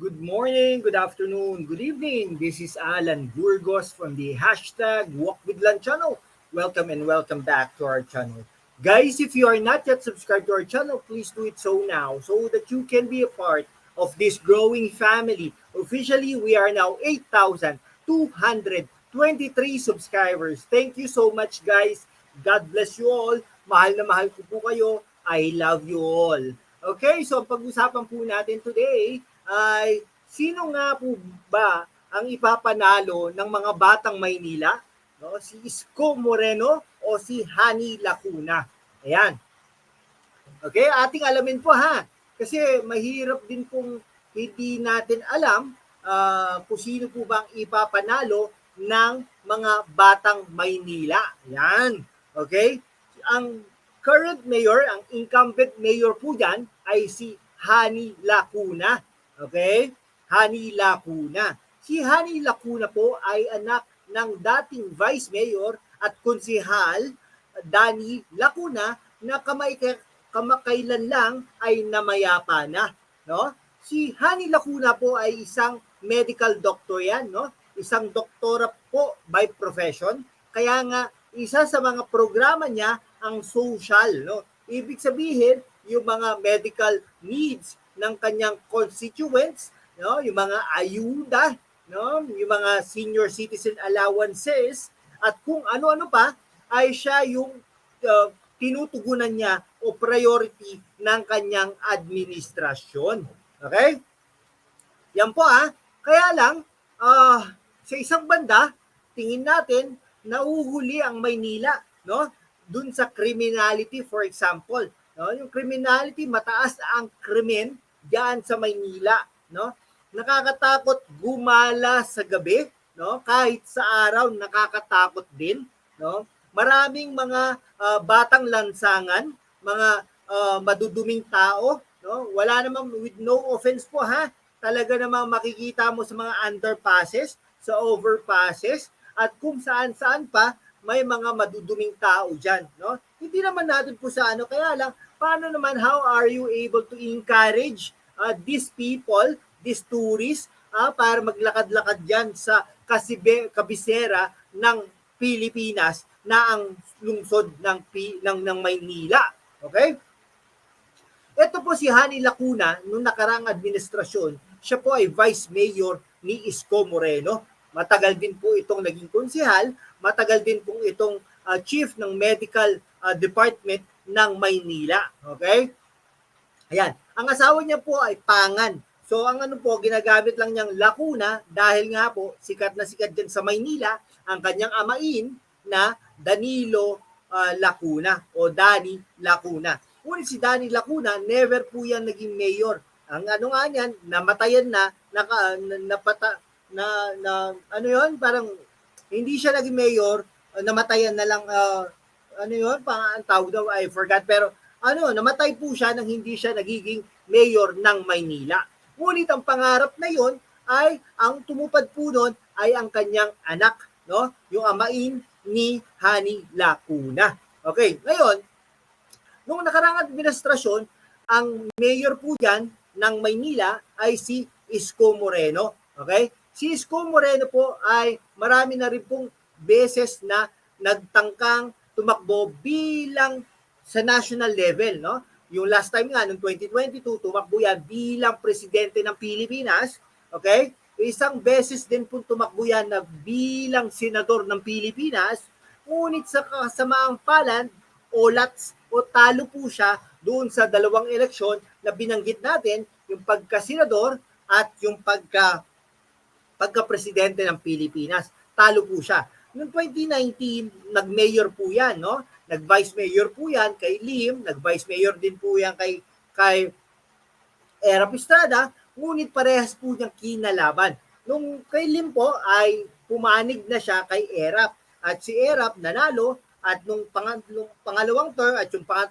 Good morning, good afternoon, good evening. This is Alan Burgos from the hashtag Walk with Lan channel. Welcome and welcome back to our channel. Guys, if you are not yet subscribed to our channel, please do it so now so that you can be a part of this growing family. Officially, we are now 8,223 subscribers. Thank you so much, guys. God bless you all. Mahal na mahal ko po kayo. I love you all. Okay, so pag-usapan po natin today ay sino nga po ba ang ipapanalo ng mga batang Maynila? No, si Isko Moreno o si Hani Lacuna. Ayan. Okay, ating alamin po ha. Kasi mahirap din kung hindi natin alam uh, kung sino po ba ang ipapanalo ng mga batang Maynila. Ayan. Okay? Ang current mayor, ang incumbent mayor po dyan ay si Hani Lacuna. Okay? Hani Lacuna. Si Hani Lacuna po ay anak ng dating Vice Mayor at konsihal Dani Lacuna na kamay kamakailan lang ay namayapa na, no? Si Hani Lacuna po ay isang medical doctor yan, no? Isang doktora po by profession. Kaya nga isa sa mga programa niya ang social, no? Ibig sabihin, yung mga medical needs ng kanyang constituents, no? Yung mga ayuda, no? Yung mga senior citizen allowances at kung ano-ano pa ay siya yung uh, tinutugunan niya o priority ng kanyang administrasyon. Okay? Yan po ah. Kaya lang, uh, sa isang banda, tingin natin, nauhuli ang Maynila, no? Dun sa criminality, for example. No? Yung criminality, mataas ang krimen diyan sa Maynila, no? Nakakatakot gumala sa gabi, no? Kahit sa araw nakakatakot din, no? Maraming mga uh, batang lansangan, mga uh, maduduming tao, no? Wala namang with no offense po ha. Talaga namang makikita mo sa mga underpasses, sa overpasses, at kung saan-saan pa may mga maduduming tao diyan, no? Hindi naman natin po sa ano, kaya lang paano naman how are you able to encourage uh, these people, these tourists, uh, para maglakad-lakad diyan sa kasibe, kabisera ng Pilipinas na ang lungsod ng ng ng Maynila. Okay? Ito po si Hani Lacuna nung nakarang administrasyon, siya po ay vice mayor ni Isko Moreno. Matagal din po itong naging konsehal, matagal din po itong uh, chief ng medical uh, department ng Maynila. Okay? Ayan. Ang asawa niya po ay Pangan. So ang ano po, ginagamit lang niyang Lacuna dahil nga po sikat na sikat din sa Maynila ang kanyang amain na Danilo uh, Lacuna o Dani Lacuna. Ngunit si Dani Lacuna, never po yan naging mayor. Ang ano nga niyan, namatayan na, naka, na, napata, na, na, ano yon parang hindi siya naging mayor, namatayan na lang, uh, ano yon pang ang tawag daw, I forgot, pero ano, namatay po siya nang hindi siya nagiging mayor ng Maynila. Ngunit ang pangarap na yon ay ang tumupad po noon ay ang kanyang anak, no? Yung amain ni Hani Lacuna. Okay, ngayon, nung nakarang administrasyon, ang mayor po diyan ng Maynila ay si Isko Moreno. Okay? Si Isko Moreno po ay marami na rin pong beses na nagtangkang tumakbo bilang sa national level, no? Yung last time nga, noong 2022, tumakbo yan bilang presidente ng Pilipinas, okay? Isang beses din po tumakbo yan na bilang senador ng Pilipinas, ngunit sa kasamaang palad, olats o talo po siya doon sa dalawang eleksyon na binanggit natin, yung pagka-senador at yung pagka pagka-presidente ng Pilipinas. Talo po siya. Noong 2019, nag-mayor po yan, no? Nag-vice mayor po yan kay Lim, nag-vice mayor din po yan kay kay Era Pistrada, ngunit parehas po niyang kinalaban. Nung kay Lim po ay pumanig na siya kay Erap at si Erap nanalo at nung pangatlong, pangalawang term at yung pangat,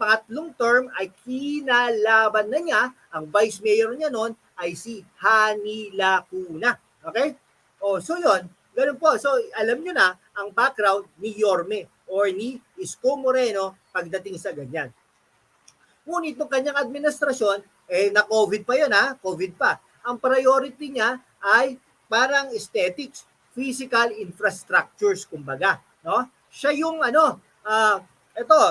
pangatlong term ay kinalaban na niya ang vice mayor niya noon ay si Hani Lacuna. Okay? Oh, so yon, ganun po. So alam niyo na ang background ni Yorme or ni Isko Moreno pagdating sa ganyan. Ngunit nung kanyang administrasyon, eh na-COVID pa yun ha, COVID pa. ang priority niya ay parang aesthetics, physical infrastructures kumbaga, no? Siya yung ano, ah ito,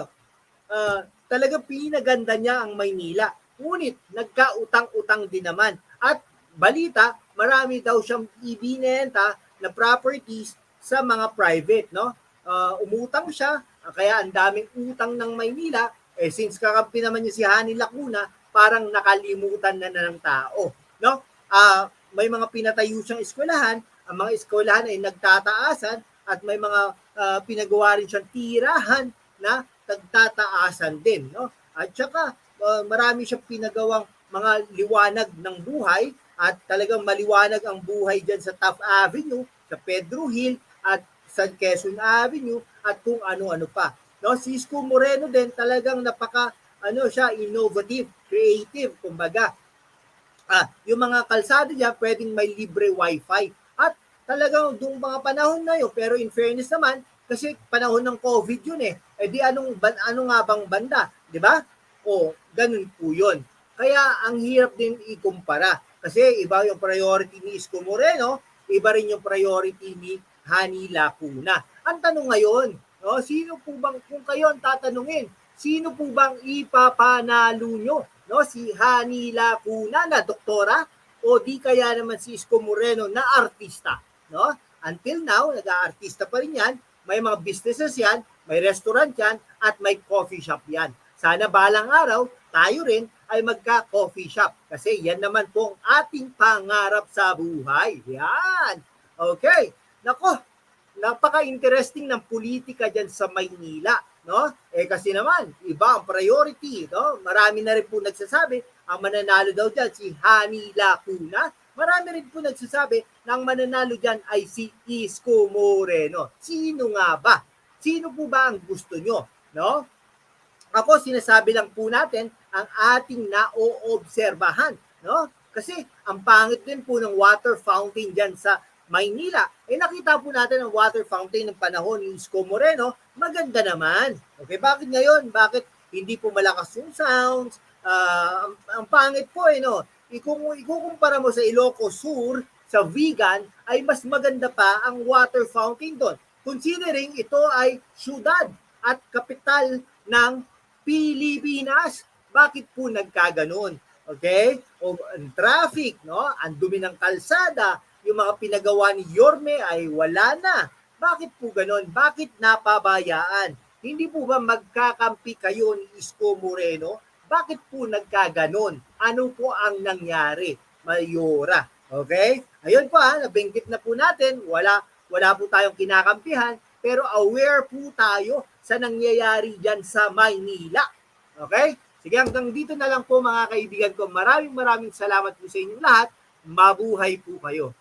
ah, talagang pinaganda niya ang Maynila. Ngunit nagkautang-utang din naman. At balita, marami daw siyang ibinenta na properties sa mga private, no? Ah, umutang siya, ah, kaya ang daming utang ng Maynila. Eh since kakampi naman niya si Hani Lacuna, parang nakalimutan na, na ng tao, no? Ah, may mga pinatayo siyang eskwelahan, ang mga eskwelahan ay nagtataasan at may mga ah, pinagawa rin siyang tirahan na nagtataasan din, no? At saka ah, marami siyang pinagawang mga liwanag ng buhay at talagang maliwanag ang buhay diyan sa Taft Avenue, sa Pedro Hill at sa Quezon Avenue at kung ano-ano pa. No, si Isko Moreno din talagang napaka ano siya innovative, creative kumbaga. Ah, yung mga kalsada niya pwedeng may libre wifi at talagang dung mga panahon na yun pero in fairness naman kasi panahon ng COVID yun eh. Eh di anong ano nga bang banda, di ba? O ganun po yun. Kaya ang hirap din ikumpara kasi iba yung priority ni Isko Moreno, iba rin yung priority ni Hani Lacuna. Ang tanong ngayon, no, sino po bang kung kayo ang tatanungin, sino po bang ipapanalo nyo? No, si Hani Lacuna na doktora o di kaya naman si Isko Moreno na artista, no? Until now, nag-aartista pa rin yan, may mga businesses yan, may restaurant yan, at may coffee shop yan. Sana balang araw, tayo rin ay magka-coffee shop. Kasi yan naman po ang ating pangarap sa buhay. Yan. Okay. Nako, napaka-interesting ng politika dyan sa Maynila. No? Eh kasi naman, iba ang priority. No? Marami na rin po nagsasabi, ang mananalo daw dyan si Hani Lacuna. Marami rin po nagsasabi na ang mananalo dyan ay si Isko Moreno. Sino nga ba? Sino po ba ang gusto nyo? No? Ako, sinasabi lang po natin ang ating naoobserbahan. No? Kasi ang pangit din po ng water fountain dyan sa Maynila. Eh nakita po natin ang water fountain ng panahon ni Isko Moreno, maganda naman. Okay, bakit ngayon? Bakit hindi po malakas yung sounds? Ah, ang, ang pangit po eh, no? Ikung, ikukumpara mo sa Ilocos Sur, sa vegan, ay mas maganda pa ang water fountain doon. Considering ito ay syudad at kapital ng Pilipinas. Bakit po nagkaganon? Okay? O traffic, no? Ang dumi ng kalsada, yung mga pinagawa ni Yorme ay wala na. Bakit po ganon? Bakit napabayaan? Hindi po ba magkakampi kayo ni Isko Moreno? Bakit po nagkaganon? Ano po ang nangyari? Mayora. Okay? Ayun po ha, nabinggit na po natin. Wala, wala po tayong kinakampihan. Pero aware po tayo sa nangyayari dyan sa Maynila. Okay? Sige, hanggang dito na lang po mga kaibigan ko. Maraming maraming salamat po sa inyong lahat. Mabuhay po kayo.